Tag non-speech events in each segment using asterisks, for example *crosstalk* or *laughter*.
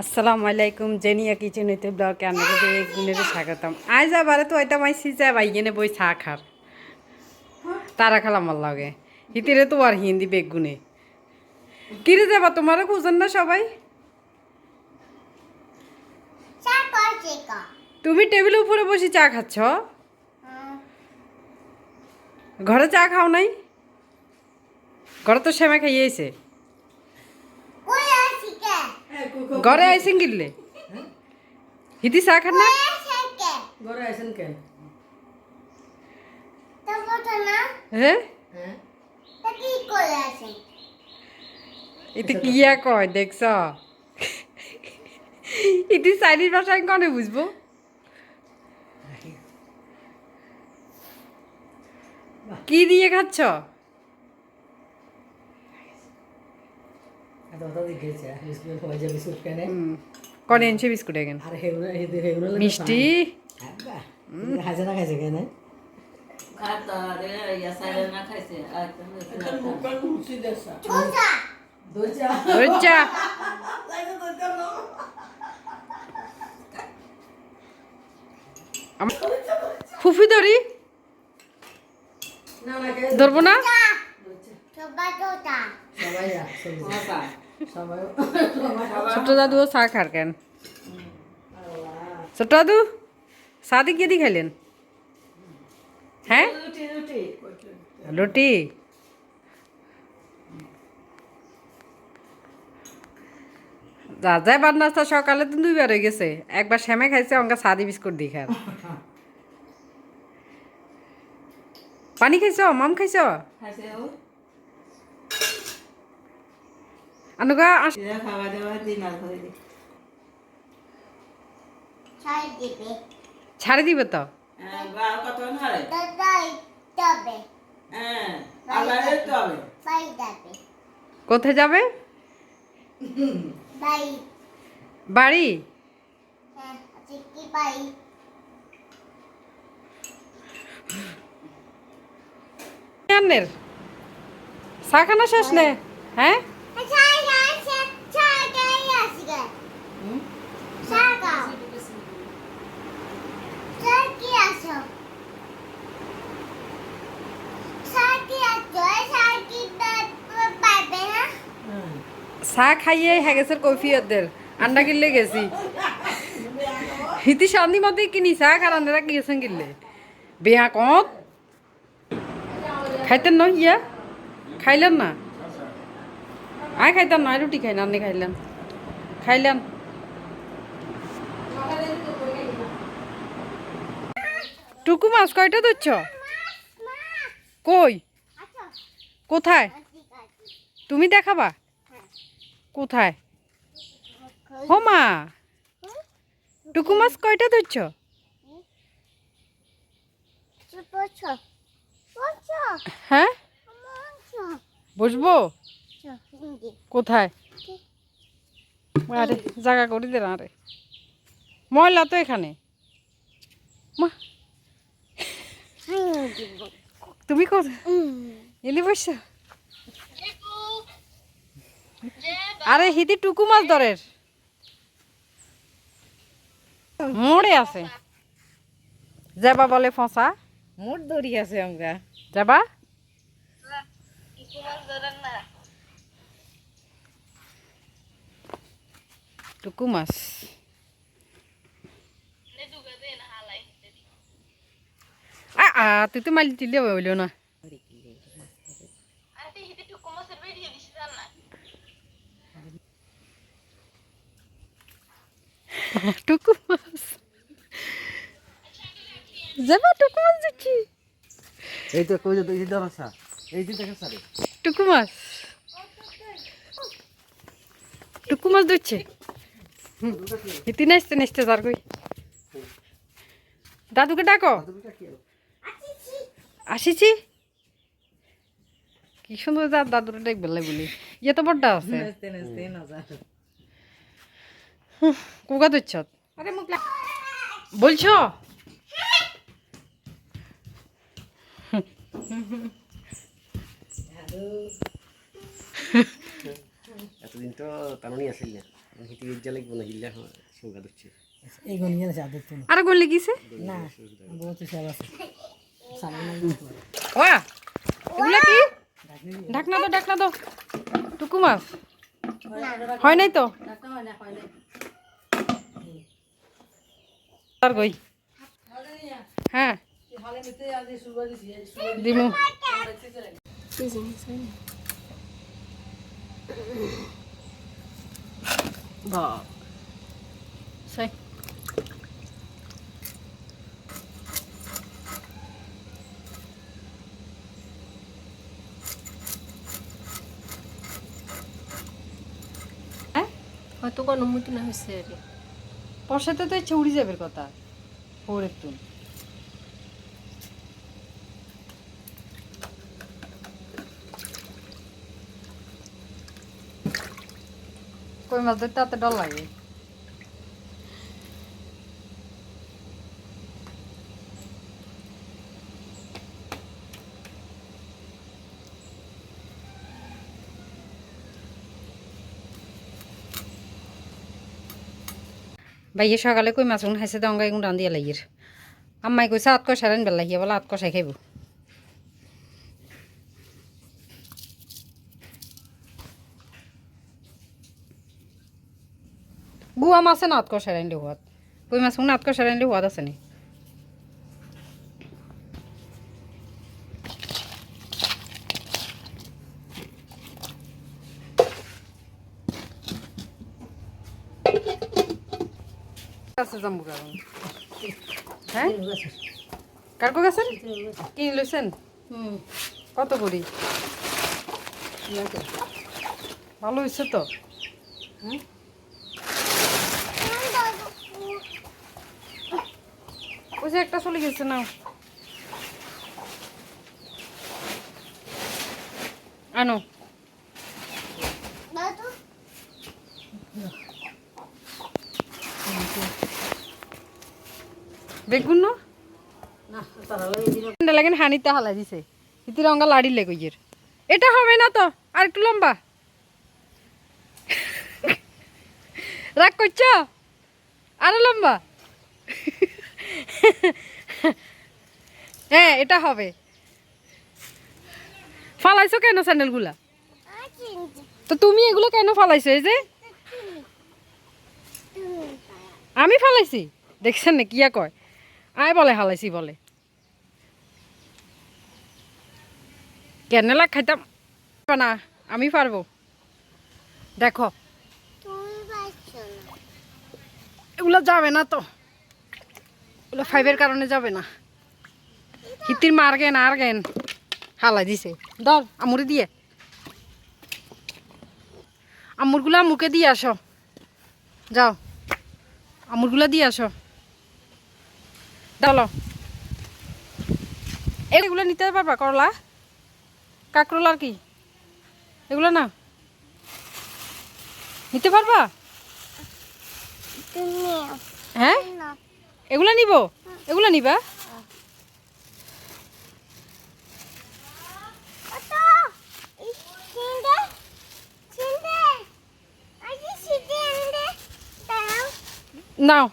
আসসালামু আলাইকুম জেনিয়া কিচেন হইতে ব্লগে আপনাকে এক গুণের স্বাগতম। আজ আবার তো ওইটা মাই সিজা ভাই বাইগেনে বই চা খার। তারা খালাম লাগে হিতিরে তো আর হিন্দি বেগুনে। কিরে যাবা তোমারও খুঁজেন না সবাই? তুমি টেবিলের উপরে বসে চা খাচ্ছ? ঘরে চা খাও নাই? ঘরে তো শ্যামা খাইয়েছে। ঘরে আইসেন গিললে হিতি চা খান না? ঘরে আছেন কেন হ্যাঁ হ্যাঁ? কি কিয়া দেখছ? ইতি চাইনিজ ভাষা আমি কনে বুঝব? কি দিয়ে খাচ্ছ এত কথা দেখেছে বিস্কুট হয়ে যাবে বিস্কুট কেনে কনে এনেছে বিস্কুট এখানে আর হেগুলো হেদে হেগুলো মিষ্টি? খাইছে না খাইছে কেন? ফুফি ধরি। না না ধরবো? না? সবাই ছোট দাদুও চা খার কেন? ছোট দাদু চা দিয়ে কি দিয়ে খাইলেন? হ্যাঁ? রুটি। যা যায় বাদ নাস্তা সকালে তো দুইবার হয়ে গেছে। একবার শ্যামে খাইছে অঙ্কা সাদি বিস্কুট দিয়ে খার *laughs* পানি খাইছ? মাম খাইছ? ছাড়ি দিবে। তো? বাই যাবে। কোথায় যাবে? বাড়ি। হ্যাঁ চা খানা শেষ নে। হ্যাঁ ছাই আছে ছাই গাই আছে গে চা গাও চা কি আছো চা কি আছো চা কি পাবে হ্যাঁ চা খাইয়ে হ্যাঁ গেছে কফিয়তদের আন্ডা কিনলে গেছি। হিতি শান্তি মতে কিনি চা কারণেরা গিয়েছেন কিনলে। বেহা কত? খাইতেন নয় ইয়া? খাইলেন না? আয় খাইতাম না রুটি খাই না আপনি খাইলেন। খাইলেন। টুকু মাছ কয়টা ধরছ কই? কোথায়? তুমি দেখাবা? কোথায়? হো মা টুকু মাছ কয়টা ধরছ? হ্যাঁ? বসবো? কোথায়? আরে জায়গা করে দে না রে। ময়লা তো এখানে। মা। তুমি কোথায় এলি বসছ আরে হিদি টুকু মাছ ধরের মোড়ে আছে। যাবা বলে ফসা। মোট দড়ি আছে আমরা। যাবা? টুকু মাছ। আ আ তুই তো মালি দিলে হইল না? টুকু মাছ যাবা টুকু মাছ দিচ্ছি। এই তো কই এই যে আসা এই যে দেখা সারে। টুকু মাছ টুকু মাছ ধরছে ইতি নাচতে নাচতে যার কই। দাদুকে ডাকো। আসিছি। কি সুন্দর যা দাদুরে ডাক বেলাই বলি ইয়ে তো বড্ডা আছে। কুকা ধরছ বলছো? এতদিন তো টানুনি আছিল না। হিতে ইজ্জা লাগবে না হিল্লা সংখ্যা দিচ্ছে এই গনি আছে আদর তো আর গলে গেছে না বহুত সব আছে। সামনে ওয়া এগুলা কি? ঢাকনা দাও ঢাকনা দাও। টুকু মাছ। হয় নাই তো? আর গই হ্যাঁ। দিমু। সেই। হ্যাঁ? হয়তো কোনো অনুমতি না হয়েছে আর কি। পয়সাতে তো ইচ্ছে উড়ি যাবে কথা পরে একটু কই মাছ ধরতে তাতে ডর লাগে ভাইয়ে সকালে কই মাছ গুণ খাইছে দঙ্গা এগুন দিয়ে লাগিয়ে আম্মাই কইছে, আত কষাই রান বেলাহিয়া বলে আত কষাই খাইব। গুয়া মাছে না, আত কষাই রান হোয়াত। কই মাছ গুণ আত কষাই রান হোয়াত আছে নি? আছে জাম্বু কারণ হ্যাঁ? কারকো গেছেন কি লইছেন? কত করি? ভালো হয়েছে তো? ওই যে একটা চলে গেছে না আনো দাদু বেগুন না হানিতে হালাই দিছে। ইতি রঙা লাড়ি লেগইয়ের এটা হবে না তো, আর একটু লম্বা। রাগ করছ? আরও লম্বা? হ্যাঁ এটা হবে। ফালাইছো কেন স্যান্ডেলগুলা? তো তুমি এগুলো কেন ফালাইছো, এই যে? আমি ফালাইছি? দেখছেন না কিয়া কয়? আয় বলে, হালাইছি বলে। কেনেলা খাইতাম? না, আমি পারব। দেখো। এগুলো যাবে না তো। এগুলো ফাইভের কারণে যাবে না। হিতির মার গেন, আর গেন। হালাই দিছে। দর আমুরে দিয়ে। আমুরগুলো আমুকে দিয়ে আসো। যাও। আমুরগুলো দিয়ে আসো। এগুলো নিতে পারবা, করলা? কাকরোলা আর কি? এগুলো না নিতে পারবা? হ্যাঁ? এগুলো নিব? এগুলো নিবা? নাও।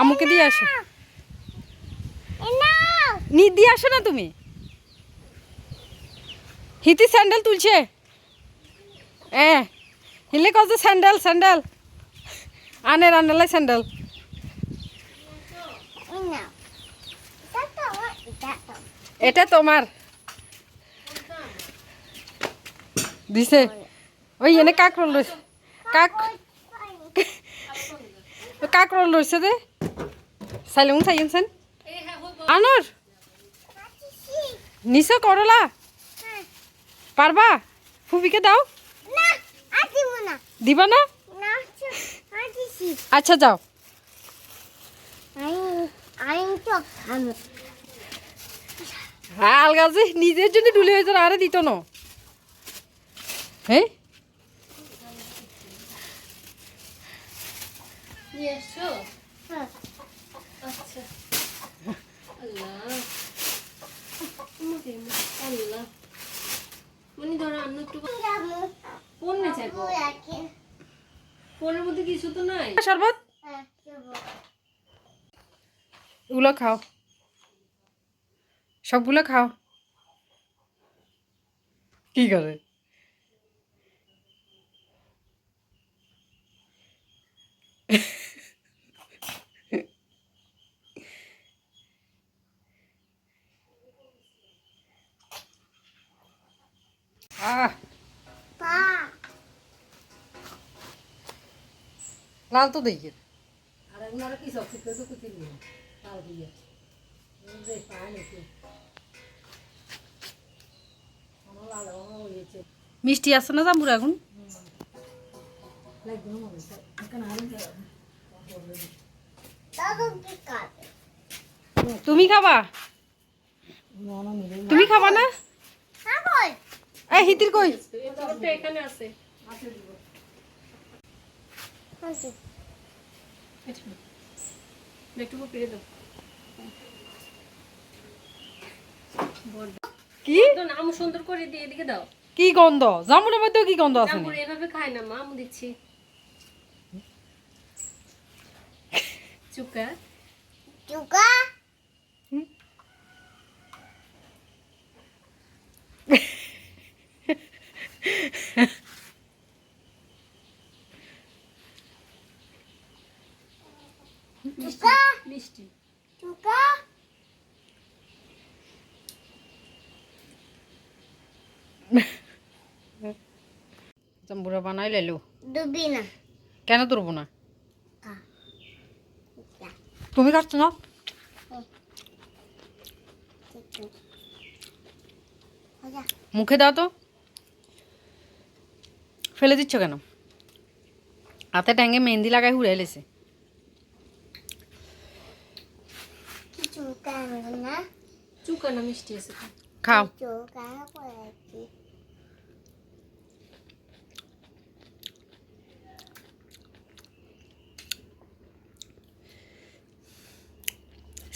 আমুকে দিয়ে আসো। নি দিয়ে আসো না তুমি। হিতি স্যান্ডেল তুলছে। এ হিলে কত স্যান্ডেল স্যান্ডেল। আনে রান্নালাই স্যান্ডেল। এটা তোমার। দিছে। ওই এনে কাকরোল রয়েছে কাক কাকরোল রয়েছে দে। সাইলেন সাইনছেন আনর নিচে করলা পারবা ফুবিকে দাও দিবা না আচ্ছা যাও আলগা যে নিজের জন্য ডুলে হয়ে যার আরে দিত না হ্যাঁ নিয়ে আসছো হ্যাঁ আচ্ছা। আল্লাহ। আল্লাহ মনি ধরো অন্য একটু ফোনের মধ্যে কিছু তো নাই? শরবত? হ্যাঁ এগুলো খাও। সবগুলো খাও। কি করে আহ পা লাল তো দেখি আর ওনারা কি সব শিখতে তো কিছু নেই তাও দিয়ে যে পায় নাকি আমার ভালো হয়েছে। মিষ্টি আছে না জাম্বুর এখন তুমি খাবা? তুমি খাবা না? এই হিতির কই? ওটা এখানে আছে। আছে। একটু পেরে দাও। কি? তো নাম সুন্দর করে দিয়ে এদিকে দাও। কি গন্ধ? জামুনের মধ্যেও কি গন্ধ আছে জামুর এভাবে খায় না মা আমি দিচ্ছি। চুকা? চুকা? চুকা মিষ্টি চুকা বানাই লাইলো। ডুবি না। কেন তুলবো না? তুমি খাচ্ছ না? মুখে দাও তো। ফেলে দিচ্ছ কেন? হাতে ট্যাঙ্গে মেহেন্দি লাগাই হুড়ে এলেছে খাও।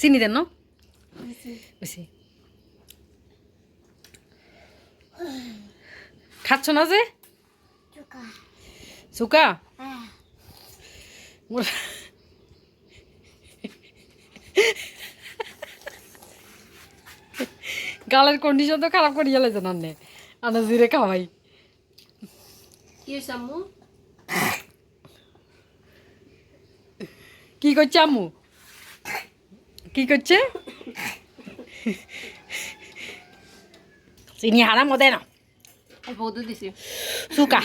চিনি দেন বেশি। খাচ্ছ না যে? সুকা গালের কন্ডিশন তো খারাপ করিয়া লেছে না নে আনা জিরে খাওয়াই। কি করছে আম্মু? কি করছে? চিনি হারাম মদে না। ওদের দিছি। সুকা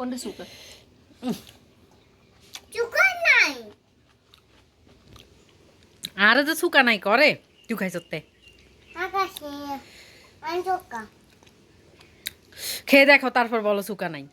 কোনটা সুগার চুকা নাই আর যে সুকা নাই করে তুই খাইছতে আকাশে খেয়ে দেখো তারপর বলো সুকা নাই।